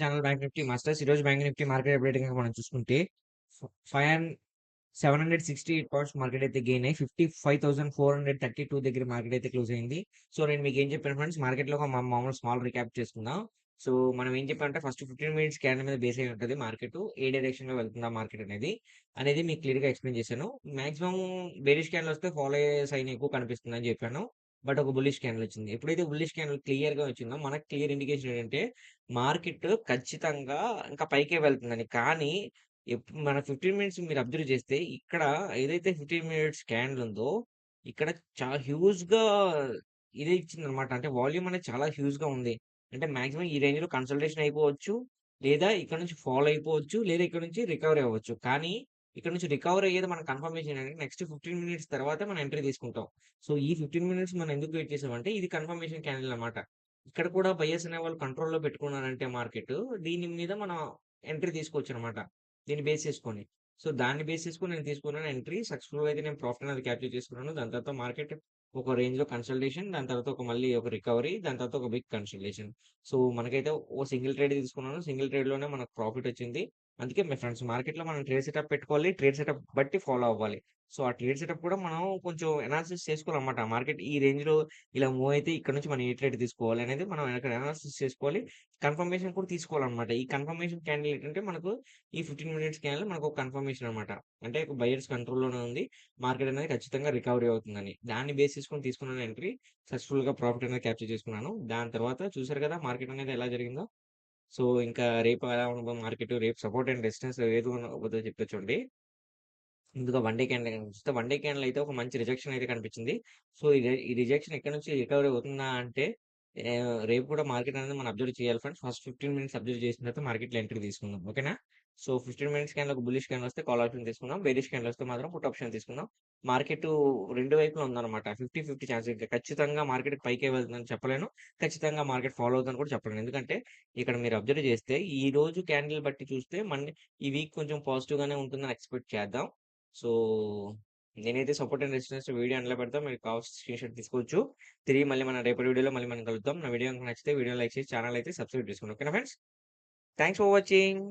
Channel bank Nifty masters. ఈరోజు bank Nifty market update మనం చూసుకుంటే ఫైవ్ అండ్ 768 పాయింట్స్ మార్కెట్ అయితే గెయిన్ అయ్యి 55,432 దగ్గర మార్కెట్ అయితే క్లోజ్ అయింది. సో, నేను మీకు ఏం చెప్పాను ఫ్రెండ్స్ మార్కెట్‌లో ఒక మా మామూలు స్మాల్ రీక్యాప్ చేసుకుందాం. సో, మనం ఏం చెప్పామంటే ఫస్ట్ 15 మినిట్స్ క్యాండిల్ మీద బేస్ అయి ఉంటుంది మార్కెట్ ఏ డైరెక్షన్‌లో వెళ్తుందా మార్కెట్ అనేది, అనేది మీకు క్లియర్‌గా ఎక్స్‌ప్లెయిన్ చేశాను. మాక్సిమం బేరిష్ క్యాండిల్ వస్తే ఫాలో అయ్యే సైన్ ఎక్కువ కనిపిస్తుంది అని చెప్పాను. బట్ ఒక బుల్లిష్ క్యాండిల్ వచ్చింది. ఎప్పుడైతే బుల్లిష్ క్యాండిల్ క్లియర్‌గా వచ్చిందో మనకు క్లియర్ ఇండికేషన్ ఏంటంటే మార్కెట్ ఖచ్చితంగా ఇంకా పైకే వెళ్తుందని. కానీ ఎప్పుడు మన 15 మినిట్స్ మీరు అబ్జర్వ్ చేస్తే ఇక్కడ ఏదైతే 15 మినిట్స్ క్యాండిల్ ఉందో ఇక్కడ చాలా హ్యూజ్‌గా ఇదే ఇచ్చిందన్నమాట. అంటే వాల్యూమ్ అనేది చాలా హ్యూజ్‌గా ఉంది. అంటే మాక్సిమం ఈ రేంజ్‌లో కన్సల్టేషన్ అయిపోవచ్చు. లేదా ఇక్కడ నుంచి ఫాల్ అయిపోవచ్చు. లేదా ఇక్కడ నుంచి రికవరీ అవ్వచ్చు. కానీ ఇక్కడ నుంచి రికవర్ అయ్యేది మన కన్ఫర్మేషన్ అనేది నెక్స్ట్ 15 మినిట్స్ తర్వాత మనం ఎంట్రీ తీసుకుంటాం. సో, ఈ 15 మినిట్స్ మనం ఎందుకు వెయిట్ చేసామంటే ఇది కన్ఫర్మేషన్ క్యాండిల్ అనమాట ఇక్కడ కూడా బైఎస్ అనే వాళ్ళు కంట్రోల్‌లో పెట్టుకున్నారంటే మార్కెట్ దీని మీద మనం ఎంట్రీ తీసుకోవచ్చు అనమాట దీన్ని బేస్ చేసుకొని. సో, దాన్ని బేస్ చేసుకొని నేను తీసుకున్నాను ఎంట్రీ. సక్సెస్ఫుల్ అయితే నేను ప్రాఫిట్ అనేది క్యాప్చర్ చేసుకున్నాను. దాని తర్వాత మార్కెట్ ఒక రేంజ్‌లో కన్సల్టేషన్ దాని తర్వాత ఒక మళ్ళీ ఒక రికవరీ దాని తర్వాత ఒక బిగ్ కన్సల్టేషన్. సో, మనకైతే ఓ సింగిల్ ట్రేడ్ తీసుకున్నాను. సింగిల్ ట్రేడ్‌లోనే మనకు ప్రాఫిట్ వచ్చింది. అందుకే మై ఫ్రెండ్స్ మార్కెట్‌లో మనం ట్రేడ్ సెటప్ పెట్టుకోవాలి. ట్రేడ్ సెటప్ బట్టి ఫాలో అవ్వాలి. సో, ఆ ట్రేడ్ సెటప్ కూడా మనం కొంచెం అనాలిసిస్ చేసుకోవాలన్నమాట. మార్కెట్ ఈ రేంజ్‌లో ఇలా మూవ్ అయితే ఇక్కడ నుంచి మనం ఏ ట్రేడ్ తీసుకోవాలి అనేది మనం ఇక్కడ అనాలిసిస్ చేసుకోవాలి. కన్ఫర్మేషన్ కూడా తీసుకోవాలన్నమాట. ఈ కన్ఫర్మేషన్ క్యాండిల్ ఏంటంటే మనకు ఈ 15 మినిట్స్ క్యాండిల్ మనకు ఒక కన్ఫర్మేషన్ అన్నమాట. అంటే బయర్స్ కంట్రోల్‌లోనే ఉంది. మార్కెట్ అనేది ఖచ్చితంగా రికవరీ అవుతుందని. దాన్ని బేస్ చేసుకొని తీసుకున్నాను ఎంట్రీ. సక్సెస్‌ఫుల్‌గా ప్రాఫిట్ అనేది క్యాప్చర్ చేసుకున్నాను. దాని తర్వాత చూసారు కదా మార్కెట్ అనేది ఎలా జరిగిందో. సో, ఇంకా రేపు ఎలా ఉండబో మార్కెట్ రేపు సపోర్ట్ అండ్ రెసిస్టెన్స్ ఏది ఉండబోతుందో చెప్పొచ్చండి ముందుగా వన్ డే క్యాండిల్ గనుక చూస్తే వన్ డే క్యాండిల్ అయితే ఒక మంచి రిజెక్షన్ అయితే కనిపించింది. సో, ఈ ఈ రిజెక్షన్ ఎక్కడి నుంచి రికవరీ అవుతుందా అంటే రేపు కూడా మార్కెట్ అనేది మనం అబ్జర్వ్ చేయాలి ఫ్రెండ్స్. ఫస్ట్ 15 మినిట్స్ అబ్జర్వ్ చేసిన తర్వాత మార్కెట్‌లో ఎంట్రీ తీసుకుందాం. ఓకేనా? సో, 15 మినిట్స్ క్యాండిల్ ఒక బుల్లిష్ క్యాండిల్ వస్తే కాల్ ఆప్షన్ తీసుకుందాం. బేరిష్ క్యాండిల్ వస్తే మాత్రం పుట్ ఆప్షన్ తీసుకుందాం. మార్కెట్ రెండు వైపులా ఉందన్నమాట. 50, 50 ఛాన్స్ ఇంకా ఖచ్చితంగా మార్కెట్ పైకే వెళ్తుందని చెప్పలేను. ఖచ్చితంగా మార్కెట్ ఫాలో అవుతుందని కూడా చెప్పలేను. ఎందుకంటే ఇక్కడ మీరు అబ్జర్వ్ చేస్తే ఈ రోజు క్యాండిల్ బట్టి చూస్తే మండే ఈ వీక్ కొంచెం పాజిటివ్ గానే ఉంటుందని ఎక్స్‌పెక్ట్ చేద్దాం. సో, నేనైతే సపోర్ట్ అండ్ రెసిస్టెన్స్ వీడియో అందులో పెడతాం మీరు కావాల్సిన స్క్రీన్‌షాట్ తీసుకోవచ్చు. తిరిగి మళ్ళీ మన రేపటి వీడియోలో మళ్ళీ మనం కలుద్దాం. నా వీడియో నచ్చితే వీడియో లైక్ చేసి ఛానల్ అయితే సబ్స్క్రైబ్ చేసుకోండి. ఓకేనా ఫ్రెండ్స్? Thanks for watching.